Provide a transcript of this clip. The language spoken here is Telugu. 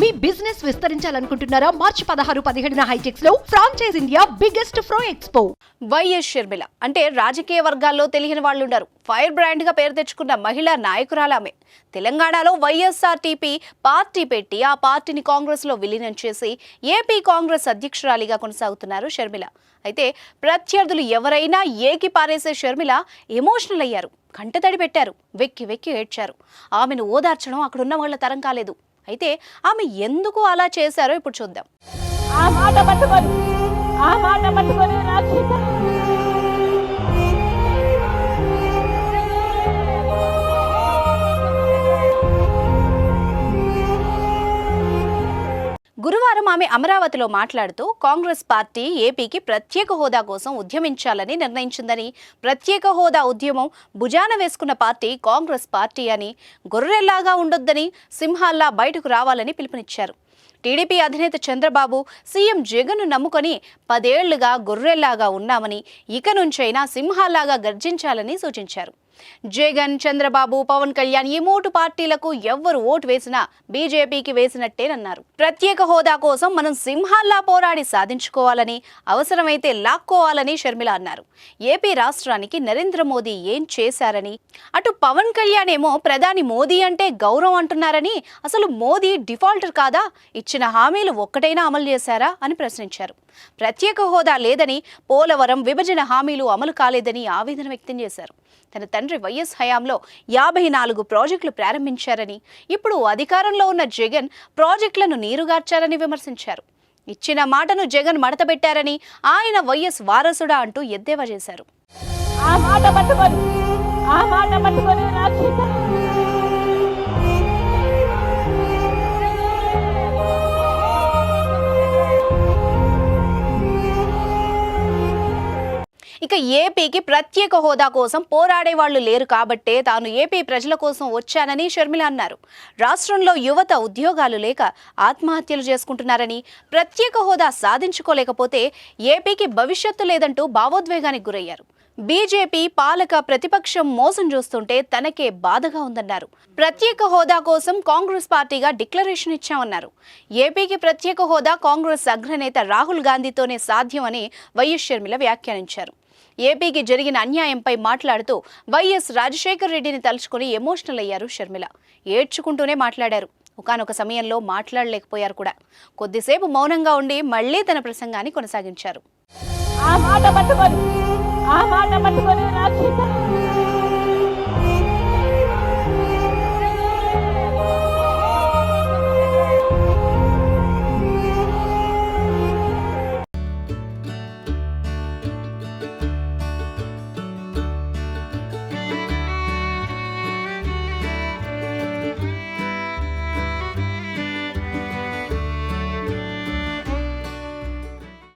మీ బిజినెస్ విస్తరించాలనుకుంటున్నారా? మార్చి పదహారు పదిహేడున హైటెక్స్లో ఫ్రాంచైజ్ ఇండియా బిగ్గెస్ట్ ఫ్రో ఎక్స్పో వైఎస్ షర్మిల. అంటే రాజకీయ వర్గాల్లో తెలియని వాళ్ళు ఉన్నారు ఫైర్ బ్రాండ్గా పేరు తెచ్చుకున్న మహిళా నాయకురాలు ఆమె. తెలంగాణలో వైఎస్ఆర్టీపీ పార్టీ పెట్టి ఆ పార్టీని కాంగ్రెస్లో విలీనం చేసి ఏపీ కాంగ్రెస్ అధ్యక్షురాలిగా కొనసాగుతున్నారు షర్మిల. అయితే ప్రత్యర్థులు ఎవరైనా ఏకి పారేసే షర్మిల ఎమోషనల్ అయ్యారు. కంటతడి పెట్టారు. వెక్కి వెక్కి ఏడ్చారు. ఆమెను ఓదార్చడం అక్కడున్న వాళ్ళ తరం కాలేదు. అయితే ఆమె ఎందుకు అలా చేశారో ఇప్పుడు చూద్దాం. ఆ మాట పట్టుకొని ఆ మాట పట్టుకొని బుధవారం ఆమె అమరావతిలో మాట్లాడుతూ కాంగ్రెస్ పార్టీ ఏపీకి ప్రత్యేక హోదా కోసం ఉద్యమించాలని నిర్ణయించిందని ప్రత్యేక హోదా ఉద్యమం భుజాన వేసుకున్న పార్టీ కాంగ్రెస్ పార్టీ అని గొర్రెల్లాగా ఉండొద్దని సింహాల్లా బయటకు రావాలని పిలుపునిచ్చారు. టీడీపీ అధినేత చంద్రబాబు సీఎం జగన్ను నమ్ముకొని పదేళ్ళుగా గొర్రెల్లాగా ఉన్నామని ఇక నుంచైనా సింహాల్లాగా గర్జించాలని సూచించారు. జగన్ చంద్రబాబు పవన్ కళ్యాణ్ ఈ మూడు పార్టీలకు ఎవ్వరు ఓటు వేసినా బీజేపీకి వేసినట్టేనన్నారు. ప్రత్యేక హోదా కోసం మనం సింహాల్లా పోరాడి సాధించుకోవాలని అవసరమైతే లాక్కోవాలని షర్మిల అన్నారు. ఏపీ రాష్ట్రానికి నరేంద్ర మోదీ ఏం చేశారని అటు పవన్ కళ్యాణ్ ఏమో ప్రధాని మోదీ అంటే గౌరవం అంటున్నారని అసలు మోదీ డిఫాల్టర్ కాదా? ఇచ్చిన హామీలు ఒక్కటైనా అమలు చేశారా? అని ప్రశ్నించారు. ప్రత్యేక హోదా లేదని పోలవరం విభజన హామీలు అమలు కాలేదని ఆవేదన వ్యక్తం చేశారు. తన తండ్రి వైఎస్ హయాంలో యాభై నాలుగు ప్రాజెక్టులు ప్రారంభించారని ఇప్పుడు అధికారంలో ఉన్న జగన్ ప్రాజెక్టులను నీరుగార్చారని విమర్శించారు. ఇచ్చిన మాటను జగన్ మడతబెట్టారని ఆయన వైఎస్ వారసుడా అంటూ ఎద్దేవా చేశారు. ఆ మాట పట్టుకొని ఆ మాట పట్టుకొని ఇక ఏపీకి ప్రత్యేక హోదా కోసం పోరాడే వాళ్ళు లేరు కాబట్టే తాను ఏపీ ప్రజల కోసం వచ్చానని షర్మిల అన్నారు. రాష్ట్రంలో యువత ఉద్యోగాలు లేక ఆత్మహత్యలు చేసుకుంటున్నారని ప్రత్యేక హోదా సాధించుకోలేకపోతే ఏపీకి భవిష్యత్తు లేదంటూ భావోద్వేగానికి గురయ్యారు. బీజేపీ పాలక ప్రతిపక్షం మోసం చూస్తుంటే తనకే బాధగా ఉందన్నారు. ప్రత్యేక హోదా కోసం కాంగ్రెస్ పార్టీగా డిక్లరేషన్ ఇచ్చామన్నారు. ఏపీకి ప్రత్యేక హోదా కాంగ్రెస్ అగ్రనేత రాహుల్ గాంధీతోనే సాధ్యమని వైఎస్ షర్మిల వ్యాఖ్యానించారు. ఏపీకి జరిగిన అన్యాయంపై మాట్లాడుతూ వైఎస్ రాజశేఖర్ రెడ్డిని తలుచుకుని ఎమోషనల్ అయ్యారు షర్మిల. ఏడ్చుకుంటూనే మాట్లాడారు. ఒకానొక సమయంలో మాట్లాడలేకపోయారు కూడా. కొద్దిసేపు మౌనంగా ఉండి మళ్ళీ తన ప్రసంగాన్ని కొనసాగించారు. ఆ మాట పట్టుకొని ఆ మాట పట్టుకొని